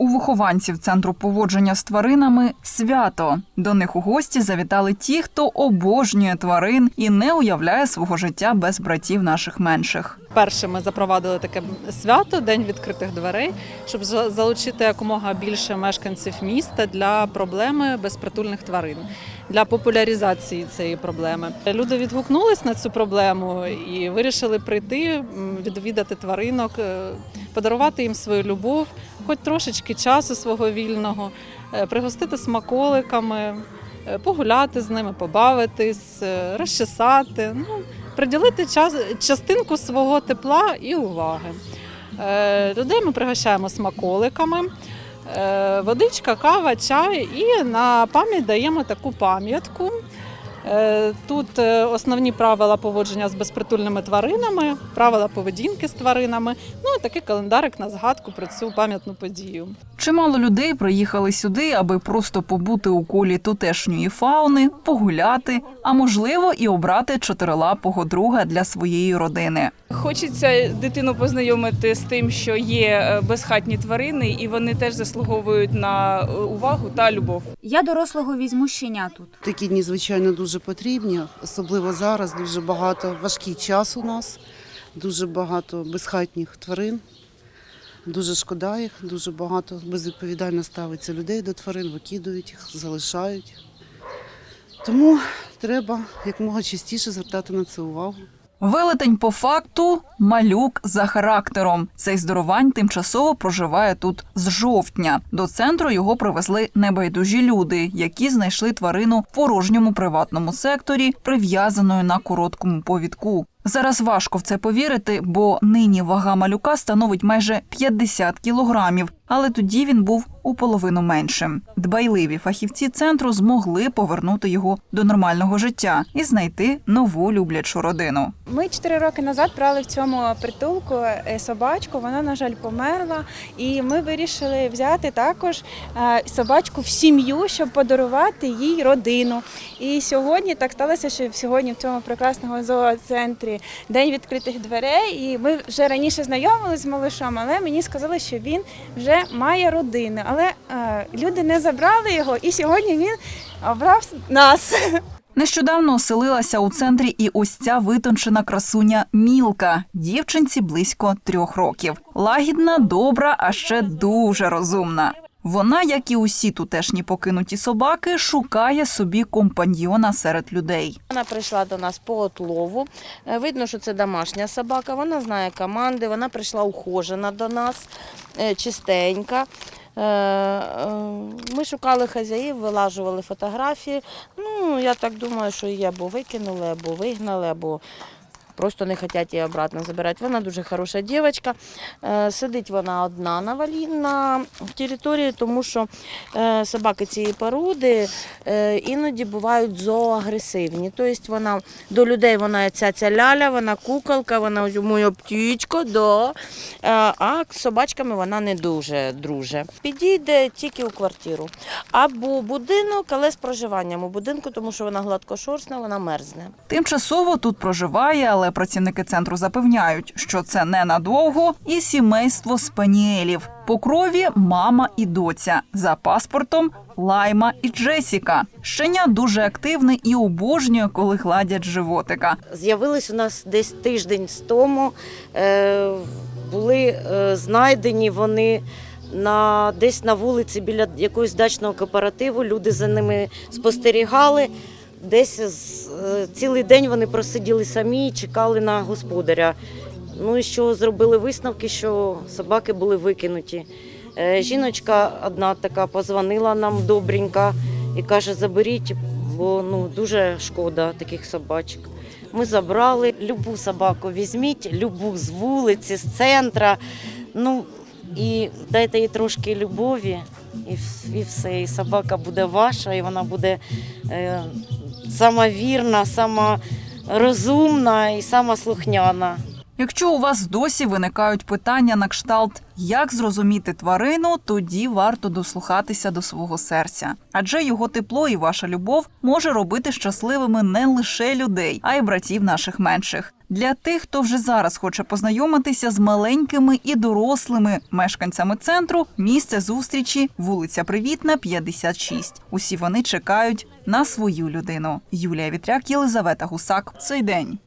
У вихованців центру поводження з тваринами свято. До них у гості завітали ті, хто обожнює тварин і не уявляє свого життя без братів наших менших. Перше ми запровадили таке свято День відкритих дверей, щоб за- залучити якомога більше мешканців міста для проблеми безпритульних тварин, для популяризації цієї проблеми. Люди відгукнулись на цю проблему і вирішили прийти, відвідати тваринок, е, подарувати їм свою любов, хоч трошечки часу свого вільного, е, пригостити смаколиками, е, погуляти з ними, побавитись, е, розчесати. Ну, приділити час, частинку свого тепла і уваги. Людей ми пригощаємо смаколиками, водичка, кава, чай і на пам'ять даємо таку пам'ятку. Е, Тут е, основні правила поводження з безпритульними тваринами, правила поведінки з тваринами, ну і такий календарик на згадку про цю пам'ятну подію. Чимало людей приїхали сюди, аби просто побути у колі тутешньої фауни, погуляти, а можливо, і обрати чотирилапого друга для своєї родини. Хочеться дитину познайомити з тим, що є е, безхатні тварини, і вони теж заслуговують на е, увагу та любов. Я дорослого візьму щеня тут. Такі дні, звичайно, дуже потрібні, особливо зараз. Дуже багато важкий час у нас, дуже багато безхатніх тварин. Дуже шкода їх, дуже багато безвідповідально ставиться людей до тварин, викидують їх, залишають. Тому треба якомога частіше звертати на це увагу. Велетень по факту малюк за характером. Цей здоровань тимчасово проживає тут з жовтня. До центру його привезли небайдужі люди, які знайшли тварину в порожньому приватному секторі, прив'язаною на короткому повідку. Зараз важко в це повірити, бо нині вага малюка становить майже 50 кілограмів, але тоді він був у половину меншим. Дбайливі фахівці центру змогли повернути його до нормального життя і знайти нову люблячу родину. Ми чотири роки назад брали в цьому притулку е, собачку. Вона, на жаль, померла. І ми вирішили взяти також е, собачку в сім'ю, щоб подарувати їй родину. І сьогодні так сталося, що сьогодні в цьому прекрасному зооцентрі день відкритих дверей. І ми вже раніше знайомилися з малишом, але мені сказали, що він вже має родину. Але е, люди не забрали його, і сьогодні він обрав нас. Нещодавно оселилася у центрі і ось ця витончена красуня Мілка. Дівчинці близько трьох років. Лагідна, добра, а ще дуже розумна. Вона, як і усі тутешні покинуті собаки, шукає собі компаньйона серед людей. Вона прийшла до нас по отлову. Е, Видно, що це домашня собака. Вона знає команди. Вона прийшла ухожена до нас, е, чистенька. Е, Ми шукали хазяїв, вилажували фотографії. Ну, я так думаю, що її або викинули, або вигнали, або просто не хочуть її обратно забирати. Вона дуже хороша дівчинка. Е, Сидить вона одна на валі на території, тому що е, собаки цієї породи е, іноді бувають зооагресивні. Тобто вона до людей вона ця ця ляля, вона куколка, вона моя птічка, да. А собачками вона не дуже друже. Підійде тільки у квартиру. Або будинок, але з проживанням у будинку, тому що вона гладкошорстна, вона мерзне. Тимчасово тут проживає, але працівники центру запевняють, що це ненадовго, і сімейство спаніелів. По крові мама і доця. За паспортом Лайма і Джесіка. Щеня дуже активне і обожнює, коли гладять животика. З'явились у нас десь тиждень з тому. Е, були е, знайдені вони на, десь на вулиці біля якогось дачного кооперативу. Люди за ними спостерігали. Десь е, цілий день вони просиділи самі і чекали на господаря. Ну і що зробили висновки, що собаки були викинуті. Е, Жіночка одна така позвонила нам добренька і каже: заберіть, бо ну дуже шкода таких собачок. Ми забрали любу собаку, візьміть, любу з вулиці, з центра. Ну і дайте їй трошки любові, і, і все. І собака буде ваша, і вона буде е, сама вірна, сама розумна і сама слухняна. Якщо у вас досі виникають питання на кшталт, як зрозуміти тварину, тоді варто дослухатися до свого серця, адже його тепло і ваша любов може робити щасливими не лише людей, а й братів наших менших. Для тих, хто вже зараз хоче познайомитися з маленькими і дорослими мешканцями центру, місце зустрічі вулиця Привітна, 56. Усі вони чекають на свою людину. Юлія Вітряк, Єлизавета Гусак. Цей день.